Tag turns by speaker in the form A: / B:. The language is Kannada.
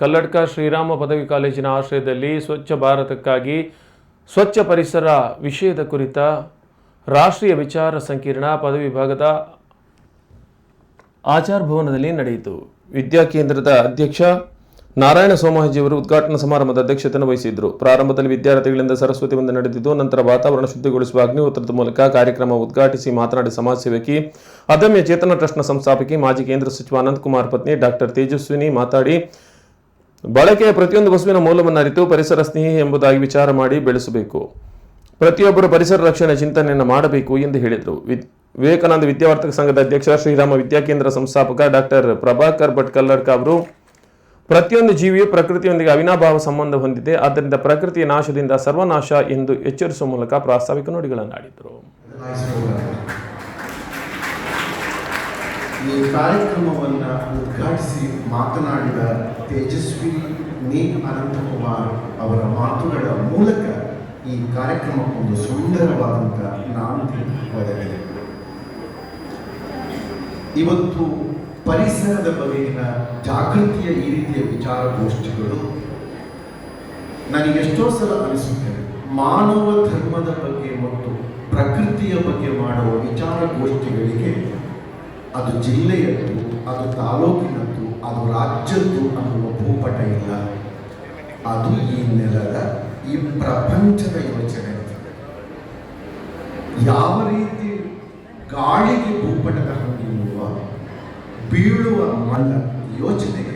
A: ಕಲ್ಲಡ್ಕ ಶ್ರೀರಾಮ ಪದವಿ ಕಾಲೇಜಿನ ಆಶ್ರಯದಲ್ಲಿ ಸ್ವಚ್ಛ ಭಾರತಕ್ಕಾಗಿ ಸ್ವಚ್ಛ ಪರಿಸರ ವಿಷಯದ ಕುರಿತ ರಾಷ್ಟ್ರೀಯ ವಿಚಾರ ಸಂಕಿರಣ ಪದವಿ ವಿಭಾಗದ ಆಚಾರ ಭವನದಲ್ಲಿ ನಡೆಯಿತು. ವಿದ್ಯಾ ಕೇಂದ್ರದ ಅಧ್ಯಕ್ಷ ನಾರಾಯಣ ಸೋಮಾಜಿಯವರು ಉದ್ಘಾಟನಾ ಸಮಾರಂಭದ ಅಧ್ಯಕ್ಷತೆ ವಹಿಸಿದ್ದರು. ಪ್ರಾರಂಭದಲ್ಲಿ ವಿದ್ಯಾರ್ಥಿಗಳಿಂದ ಸರಸ್ವತಿ ವಂದನೆ ನಡೆದಿದ್ದು, ನಂತರ ವಾತಾವರಣ ಶುದ್ಧಿಗೊಳಿಸುವ ಅಗ್ನಿಹೋತ್ರದ ಮೂಲಕ ಕಾರ್ಯಕ್ರಮ ಉದ್ಘಾಟಿಸಿ ಮಾತನಾಡಿ ಸಮಾಜ ಸೇವಕಿ, ಅದಮ್ಯ ಚೇತನ ಟ್ರಸ್ಟ್ನ ಸಂಸ್ಥಾಪಕಿ, ಮಾಜಿ ಕೇಂದ್ರ ಸಚಿವ ಅನಂತಕುಮಾರ್ ಪತ್ನಿ ಡಾಕ್ಟರ್ ತೇಜಸ್ವಿನಿ ಮಾತಾಡಿ ಬಳಕೆಯ ಪ್ರತಿಯೊಂದು ವಸ್ತುವಿನ ಮೌಲ್ಯವನ್ನು ಅರಿತು ಪರಿಸರ ಸ್ನೇಹಿ ಎಂಬುದಾಗಿ ವಿಚಾರ ಮಾಡಿ ಬೆಳೆಸಬೇಕು. ಪ್ರತಿಯೊಬ್ಬರು ಪರಿಸರ ರಕ್ಷಣೆ ಚಿಂತನೆಯನ್ನು ಮಾಡಬೇಕು ಎಂದು ಹೇಳಿದರು. ವಿವೇಕಾನಂದ ವಿದ್ಯಾವರ್ತಕ ಸಂಘದ ಅಧ್ಯಕ್ಷ ಶ್ರೀರಾಮ ವಿದ್ಯಾಕೇಂದ್ರ ಸಂಸ್ಥಾಪಕ ಡಾಕ್ಟರ್ ಪ್ರಭಾಕರ್ ಭಟ್ ಕಲ್ಲಡ್ಕ ಅವರು, ಪ್ರತಿಯೊಂದು ಜೀವಿಯು ಪ್ರಕೃತಿಯೊಂದಿಗೆ ಅವಿನಾಭಾವ ಸಂಬಂಧ ಹೊಂದಿದೆ, ಆದ್ದರಿಂದ ಪ್ರಕೃತಿಯ ನಾಶದಿಂದ ಸರ್ವನಾಶ ಎಂದು ಎಚ್ಚರಿಸುವ ಮೂಲಕ ಪ್ರಾಸ್ತಾವಿಕ ನುಡಿಗಳನ್ನಾಡಿದರು
B: ಬದಲಾಯಿಸಿಕೊಳ್ಳಬೇಕು. ಈ ಕಾರ್ಯಕ್ರಮವನ್ನು ಉದ್ಘಾಟಿಸಿ ಮಾತನಾಡಿದ ತೇಜಸ್ವಿ ನಿ ಅನಂತಕುಮಾರ್ ಅವರ ಮಾತುಗಳ ಮೂಲಕ ಈ ಕಾರ್ಯಕ್ರಮಕ್ಕೊಂದು ಸುಂದರವಾದಂಥ ನಾಂದಿ ಒದಗಿದೆ ಇವತ್ತು ಪರಿಸರದ ಬಗೆಗಿನ ಜಾಗೃತಿಯ ಈ ರೀತಿಯ ವಿಚಾರಗೋಷ್ಠಿಗಳು ನನಗೆಷ್ಟೋ ಸಲ ಅನಿಸುತ್ತದೆ ಮಾನವ ಧರ್ಮದ ಬಗ್ಗೆ ಮತ್ತು ಪ್ರಕೃತಿಯ ಬಗ್ಗೆ ಮಾಡುವ ವಿಚಾರಗೋಷ್ಠಿಗಳಿಗೆ ಅದು ಜಿಲ್ಲೆಯದ್ದು, ಅದು ತಾಲೂಕಿನದ್ದು, ಅದು ರಾಜ್ಯದ್ದು ಅನ್ನುವ ಭೂಪಟ ಇಲ್ಲ. ಅದು ಈ ನೆಲದ, ಈ ಪ್ರಪಂಚದ ಯೋಚನೆ. ಯಾವ ರೀತಿ ಗಾಳಿಗೆ ಭೂಪಟದ ಹಂಗಿರುವ ಬೀಳುವ ಮಲ್ಲ ಯೋಚನೆಗೆ